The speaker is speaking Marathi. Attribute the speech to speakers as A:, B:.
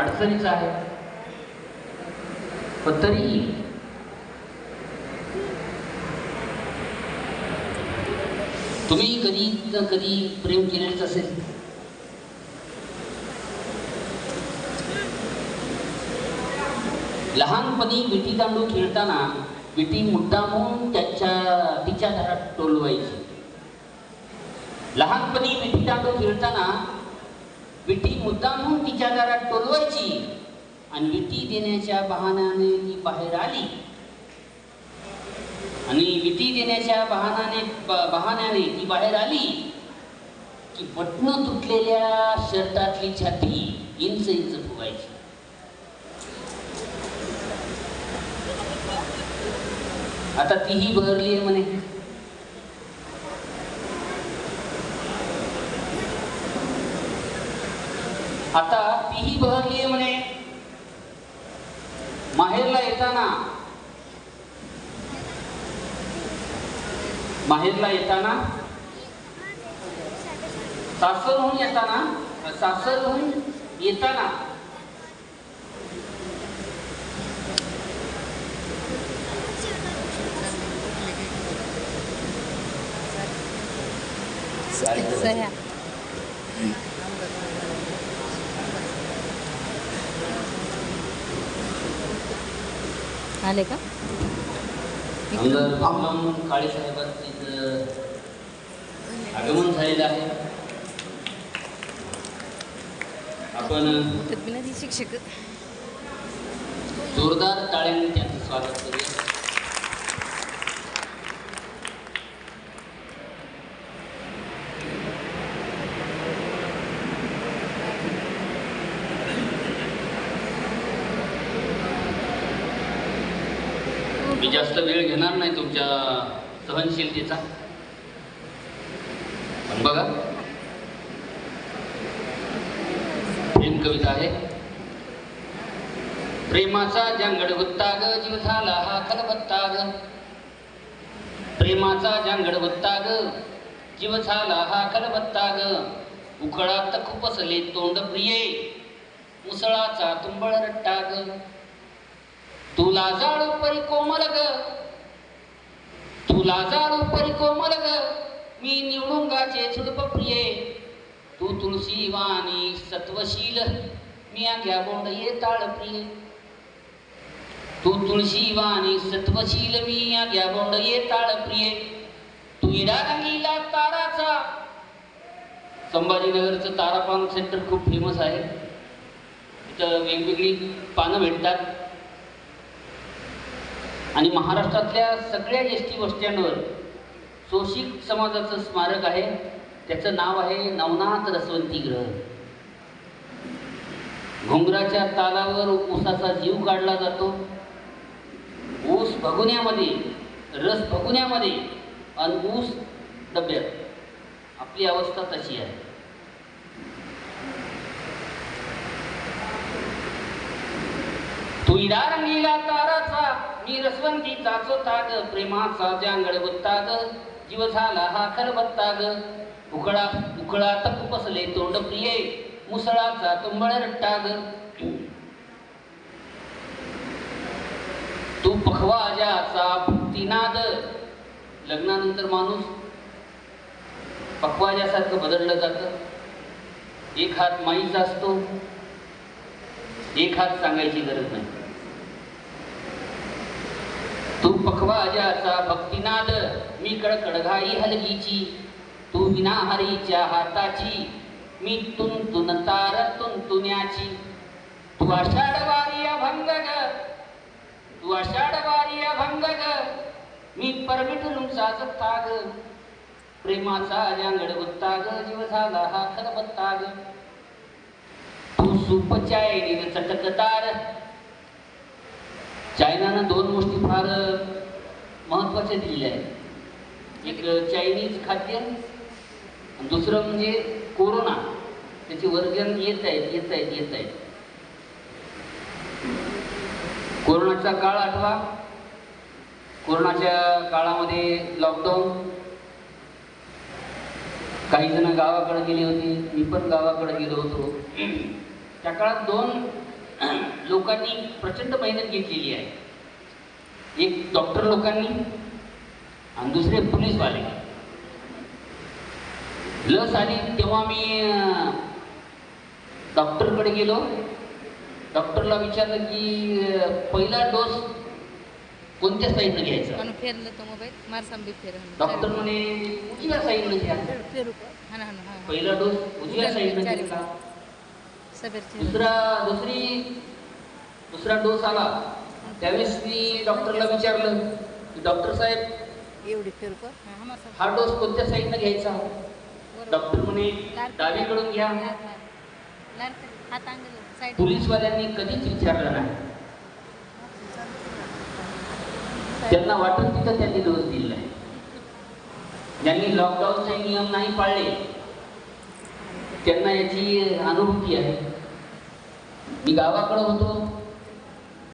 A: अडचणीचं आहे. पण तरीही तुम्ही कधी ना कधी प्रेम केलेलंच असेल. लहानपणी विटी दांडू खेळताना विटी मुद्दामून त्याच्या तिच्या घरात टोलवायची. लहानपणी विटी दांडू खेळताना मुद्दामून तिच्या दारात टोलवायची. आणि विटी देण्याच्या बहाण्याने ती बाहेर आली. आणि विटी देण्याच्या बहानाने बहाण्याने ती बाहेर आली. की बटणं तुटलेल्या शर्टातली छाती इंच इंच फुगायची. आता तीही बहरली आहे म्हणे. आता तीही बहरली आहे म्हणे. माहेरला येताना माहेरला येताना सासरहून येताना सासरहून येताना
B: सह्या. आले का?
A: आमदार पामलाम काळे साहेबांचं इथं आगमन झालेलं आहे. आपण
B: शिक्षक
A: जोरदार टाळ्यांनी त्यांचं स्वागत करूया. मी जास्त वेळ घेणार नाही तुमच्या सहनशीलतेचा. पण बघा. प्रेम कविता आहे. प्रेमाचा जांगड होता ग जीव झाला हा खलबत्ता ग प्रेमाचा जांगड होता ग जीव झाला हा खलबत्ता ग उखळात खुपसले तोंड प्रिये मुसळाचा तुंबळ रट्टा ग तुला जाळू परी कोमल ग. तुला जाळू परी कोमल ग. मी निवडुंगाचे झुडप प्रिये तू तुळशी वाणी सत्वशील. मी आग्या बोंड ये ताळ प्रिय तू तुळशी वाणी सत्वशील. मी आग्या बोंड ये ताळ प्रिय तू इडा रंगीला ताराचा. संभाजीनगरचं तारापान सेंटर खूप फेमस आहे. तिथं वेगवेगळी पानं भेटतात. आणि महाराष्ट्रातल्या सगळ्या एस टी बसस्टँडवर शोषित समाजाचं स्मारक आहे. त्याचं नाव आहे नवनाथ रसवंती ग्रह. घुंगराच्या तालावर ऊसाचा जीव काढला जातो. ऊस भगुण्यामध्ये रस भगुण्यामध्ये आणि ऊस डब्यात. आपली अवस्था तशी आहे. तुईदार इडा ताराचा मी रसवंतीचा ताग प्रेमाचा जांगड गुत्ताग जीव झाला हा खरबत्ता ग उकळा उकळा तप बसले तोंड प्रिये मुसळाचा तुंबळ रट्टाग. तू पखवाजाचा भक्तिनाद लग्नानंतर माणूस पखवाजासारखं बदललं जातं. एक हात माईचा असतो एक हात सांगायची गरज नाही. तू पखवाजाचा भक्तिनाद मी कडकडघाई हलगीची. तू विनाहरीच्या हाताची मी तुन तुन तार तुनतुन्याची तू आषाढवारी अभंग ग तू आषाढवारी अभंग ग मी परमिटनुचा जत्ता ग प्रेमाचा जांगड गुत्ता ग जीव झाला हा खरबत्ता ग तू सुपचाय निर चटकदार चायनानं फार महत्त्वाच्या दिलेल्या आहेत एक चायनीज खाद्य दुसरं म्हणजे कोरोना. त्याचे वर्जन येत आहेत येत आहेत येत आहेत. कोरोनाचा काळ आठवा. कोरोनाच्या काळामध्ये लॉकडाऊन काही जण गावाकडे गेले होते. मी पण गावाकडे गेलो होतो. त्या काळात दोन लोकांनी प्रचंड मेहनत घेतलेली आहे. एक डॉक्टर लोकांनी आणि दुसरे पोलीसवाले लस आली तेव्हा मी डॉक्टरकडे गेलो. डॉक्टरला विचारलं की पहिला डोस कोणत्या साईडनं घ्यायचा?
B: फेरलं तो मोबाईल? मार सांबी फेर
A: डॉक्टर म्हणे उजव्या साईडनं घ्या. पहिला डोस उजव्या साईडनं घ्यायचा दुसरा दुसरी दुसरा डोस आला. त्यावेळेस मी डॉक्टरला विचारलं की डॉक्टर साहेब
B: हा
A: डोस कोणत्या साईडनं घ्यायचा? डॉक्टर म्हणे डावीकडून घ्या. पोलीसवाल्यांनी कधीच विचारलं नाही. त्यांना वाटत तिथं त्यांनी डोस दिला आहे. ज्यांनी लॉकडाऊनचे नियम नाही पाळले त्यांना याची अनुभूती आहे. मी गावाकडे होतो.